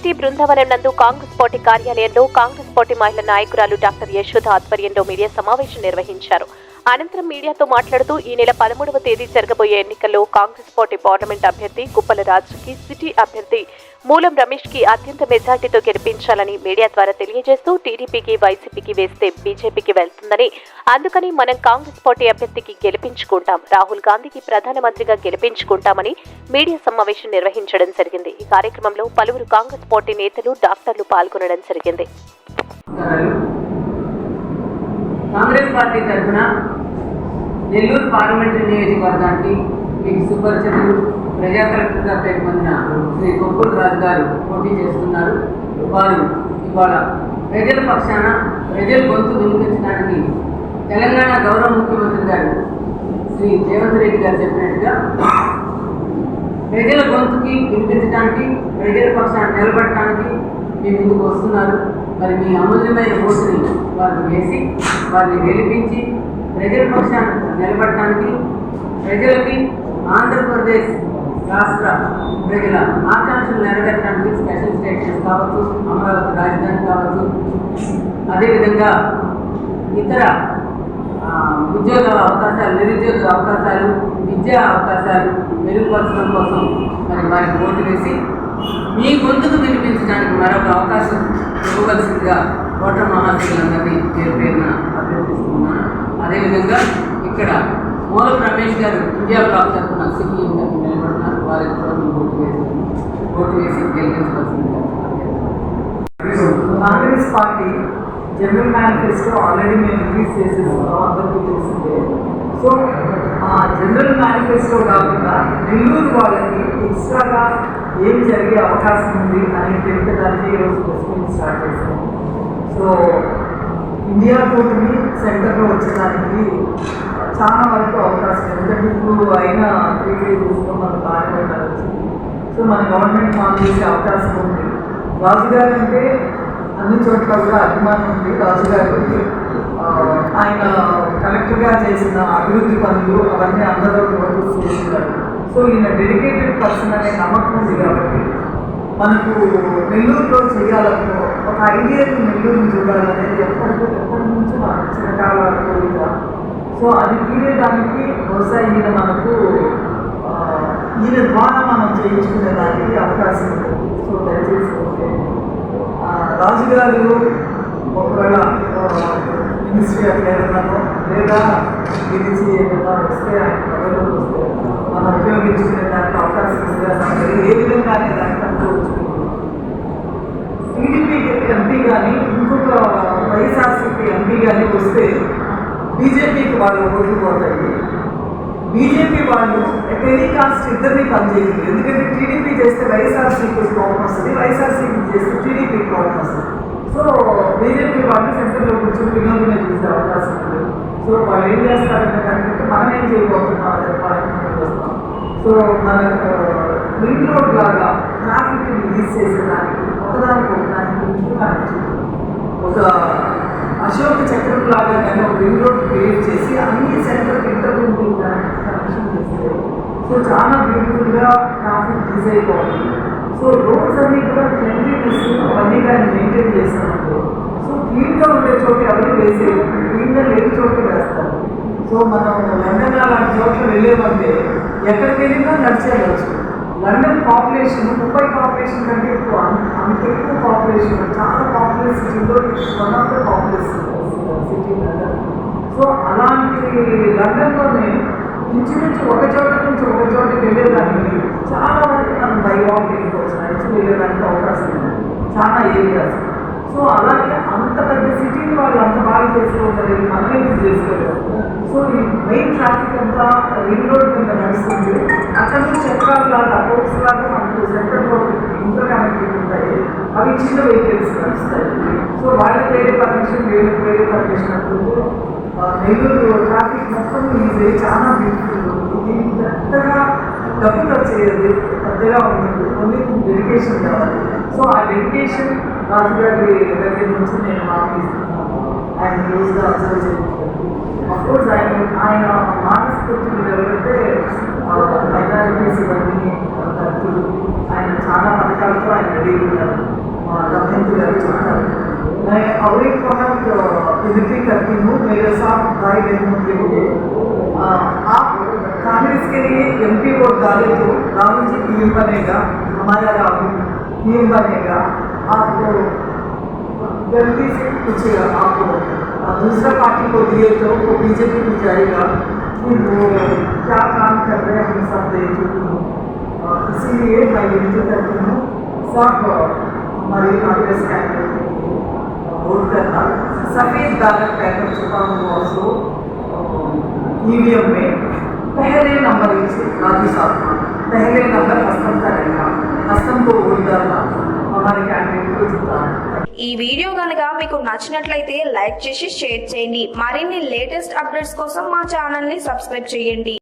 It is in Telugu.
సిటీ బృందావనం నందు కాంగ్రెస్ పార్టీ కార్యాలయంలో కాంగ్రెస్ పార్టీ మహిళా నాయకురాలు డాక్టర్ యశోద ఆధ్వర్యంలో మీడియా సమావేశం నిర్వహించారు. అనంతరం మీడియాతో మాట్లాడుతూ ఈ నెల పదమూడవ తేదీ జరగబోయే ఎన్నికల్లో కాంగ్రెస్ పార్టీ పార్లమెంట్ అభ్యర్థి కుప్పల రాజుకి సిటీ అభ్యర్థి మూలం రమేష్కి అత్యంత మెజార్టీతో గెలిపించాలని మీడియా ద్వారా తెలియజేస్తూ టీడీపీకి వైసీపీకి వేస్తే బీజేపీకి వెళ్తుందని. అందుకని మనం కాంగ్రెస్ పార్టీ అభ్యర్థికి గెలిపించుకుంటాం. రాహుల్ గాంధీకి ప్రధానమంత్రిగా గెలిపించుకుంటామని మీడియా సమావేశం నిర్వహించడం జరిగింది. ఈ కార్యక్రమంలో పలువురు కాంగ్రెస్ పార్టీ నేతలు డాక్టర్లు పాల్గొనడం జరిగింది. కాంగ్రెస్ పార్టీ తరఫున నెల్లూరు పార్లమెంటరీ నియోజకవర్గానికి మీకు సుపరిచితులు ప్రజా కలెక్టర్గా పేరు పొందిన శ్రీ గొప్పూరు రాజు గారు పోటీ చేస్తున్నారు. వారు ఇవాళ ప్రజల పక్షాన ప్రజల గొంతు వినిపించడానికి తెలంగాణ గౌరవ ముఖ్యమంత్రి గారు శ్రీ రేవంత్ రెడ్డి గారు చెప్పినట్టుగా ప్రజల గొంతుకి వినిపించడానికి ప్రజల పక్షాన నిలబడటానికి మీ ముందుకు వస్తున్నారు. మరి మీ అమూల్యమైన ఓటుని వారికి వేసి వారిని గెలిపించి ప్రజల పక్షాన నిలబడటానికి ప్రజలకి ఆంధ్రప్రదేశ్ రాష్ట్ర ప్రజల ఆకాంక్షలు నెరవేర్చడానికి స్పెషల్ స్టేషన్స్ కావచ్చు అమరావతి రాజధాని కావచ్చు. అదేవిధంగా ఇతర ఉద్యోగ అవకాశాలు నిరుద్యోగ అవకాశాలు విద్యా అవకాశాలు మెరుగుపరచడం కోసం మరి వారికి ఓటు వేసి మీ గొంతుకు వినిపించడానికి మరొక అవకాశం ఇవ్వవలసిందిగా ఓటర్ మహాశయులందరినీ పేరు పేరున అభ్యర్థిస్తున్నాను. అదేవిధంగా ఇక్కడ మూలం రమేష్ గారు ఇండియా బ్లాక్ తరఫున సిటీ ఇంటర్ నిలబడుతున్నారు. వారికి కూడా మీ ఓటు వేసి ఓటు వేసి గెలిపించవలసిందిగా Congress party general manifesto already మేము రిలీజ్ చేసేస్తున్నాం అందరికీ తెలిసిందే. సో ఆ జనరల్ మేనిఫెస్టో కాకుండా నెల్లూరు వాళ్ళకి ఎక్స్ట్రాగా ఏం జరిగే అవకాశం ఉంది అని తెలిపేదానికి ఈరోజు ప్రెస్ మీట్ స్టార్ట్ చేశాము సో ఇండియా కూటమి సెంటర్లో వచ్చేదానికి చాలా వరకు అవకాశం ఎందుకంటే ఇప్పుడు అయిన త్రీ డేస్లో మనకు బాగానే ఉండాలి సో మన గవర్నమెంట్ ఫామ్ చేసే అవకాశం ఉంది. రాజుగారు అంటే అన్ని చోట్ల కూడా అభిమానం ఉంది. రాజుగారికి ఆ, ఆయన కలెక్టర్గా చేసిన అభివృద్ధి పనులు అవన్నీ అందరూ నోటీస్ చేస్తున్నారు సో ఈయన డెడికేటెడ్ పర్సన్ అనే నమ్మకం ఉంది కాబట్టి మనకు నెల్లూరులో చేయాలనుకో ఒక ఐడియల్ నెల్లూరు చూడాలనేది ఎప్పటికో ఎప్పటి నుంచో మన చిరకాల కోరిక. సో అది తీరేదానికి బహుశా ఈయన మనకు ఈయన ద్వారా మనం చేయించుకునే దానికి అవకాశం ఉంది. సో దయచేసి రాజుగారు ఒకవేళ మినిస్ట్రీ అట్లా లేదా విధించి ఏదైనా వస్తే ఆయన వస్తే మనం ఉపయోగించుకునే దానికి అవకాశం ఉంది. ఏ విధంగా అనే దానికి అనుకోవచ్చు టీడీపీ ఎంపీ కానీ ఇంకొక వైఎస్ఆర్సీపీ ఎంపీ కానీ వస్తే బీజేపీకి వాళ్ళు ఓట్లు పోతాయి బీజేపీ వాళ్ళు టెలికాస్ట్ ఇద్దరిని పనిచేయదు. ఎందుకంటే టీడీపీ చేస్తే వైఎస్ఆర్సీపీ కోపం వస్తుంది వైఎస్ఆర్సీపీ చేస్తే టీడీపీ కోపం వస్తుంది. సో బీజేపీ వాళ్ళు సెంటర్లో కూర్చొని వినోదమే చూసే అవకాశం ఉంది. సో వాళ్ళు ఏం చేస్తారంటే కనుక మనం ఏం చేయబోతున్నాం అని చెప్పాలని వస్తాం. సో మన రింగ్ రోడ్ లాగా ట్రాఫిక్ రిలీజ్ చేసేదానికి ఒకదానికి ఒకదానికి ఇంటూ కనెక్ట్ ఒక అశోక చక్రం లాగా నేను ఒక రింగ్ రోడ్ క్రియేట్ చేసి అన్ని సెంటర్ ఇంటర్వ్యూ కనెక్షన్ చేస్తే సో చాలా బ్యూటిఫుల్గా ట్రాఫిక్ యూజ్ అయిపోవాలి సో రోడ్స్ అన్ని కూడా క్లెన్లీనెస్ అవన్నీ కానీ మెయింటైన్ చేస్తాను సో క్లీన్గా ఉండే చోట అవన్నీ వేసే క్లీన్గా లేని చోట వేస్తారు సో మనం లండన్ అలాంటి చోట్ల వెళ్ళేమంటే ఎక్కడికి వెళ్ళినా నడిచేయవచ్చు లండన్ పాపులేషన్ ముప్పై పాపులేషన్ కంటే ఎక్కువ అంత ఎక్కువ పాపులేషన్ చాలా పాపులేషన్ సిటీలో one of the population city so అలాంటి లండన్లోనే ఇంచుమించు ఒక చోట నుంచి ఒక చోటకి వెళ్ళేదానికి చాలా వరకు మనం బై వాక్ వెళ్ళిపోవచ్చు నడిచి వెళ్ళేదానికి అవకాశం ఉంది. చాలా ఏరియాస్ సో అలాగే అంత పెద్ద సిటీని వాళ్ళు అంత బాగా చేసుకోగలరు మనమే ఇది చేసుకోలేదు సో ఈ మెయిన్ ట్రాఫిక్ అంతా రింగ్ రోడ్ కింద నడుస్తుంది. అక్కడ నుంచి చక్రాలు లాగా హోప్స్ లాగా మనకు సెంట్రల్ రోడ్ ఇంటర్ కనెక్టివ్ అవి చిన్న వెహికల్స్ నడుస్తాయి సో వాళ్ళకి వేరే పర్మిషన్ వేరే వేరే పర్మిషన్ అప్పుడు నెల్లూరు ట్రాఫిక్ మొత్తం ఇది చాలా బ్యూటిఫుల్ దీనికి పెద్దగా డబ్బు ఖర్చు చేయదు పెద్దగా ఉంటుంది ఓన్లీ డెడికేషన్ కావాలి. సో ఆ డెడికేషన్ రాజుగారి దగ్గర నుంచి నేను ఆఫీస్తున్నాను ఆయన క్లోజ్గా అబ్జర్వ్ చేస్తున్నాను అఫ్కోర్స్ ఆయన ఆయన మానస్ఫూర్తిని ఎవరంటే మైనారిటీస్ ఇవన్నీ ఆయన చాలా పథకాలతో ఆయన రెడీ अवैध तो पहल विनती करती हूँ, मेरे साथ भाई बहनों के लिए आप कांग्रेस के लिए एम पी वोट डाले तो राहुल जी पी बनेगा, हमारा राहुल पी बनेगा। आपको तो जल्दी से कुछ आपको दूसरा पार्टी को दिए तो वो बीजेपी को जाएगा। फिर वो क्या काम कर रहे हैं, हम सब देख इसीलिए मैं विनती करती हूँ सब हमारी कांग्रेस कैंडिडेट को वोट करना सफेद बैलेट पेपर छुपा हुआ उसको ईवीएम में पहले नंबर से राजू साहब पहले नंबर हस्तम करेगा हस्तम को वोट डालना हमारे कैंडिडेट को जिताना ఈ వీడియో కనుక మీకు నచ్చినట్లయితే లైక్ చేసి షేర్ చేయండి మరిన్ని లేటెస్ట్ అప్డేట్స్ కోసం మా ఛానల్ ని సబ్స్క్రైబ్ చేయండి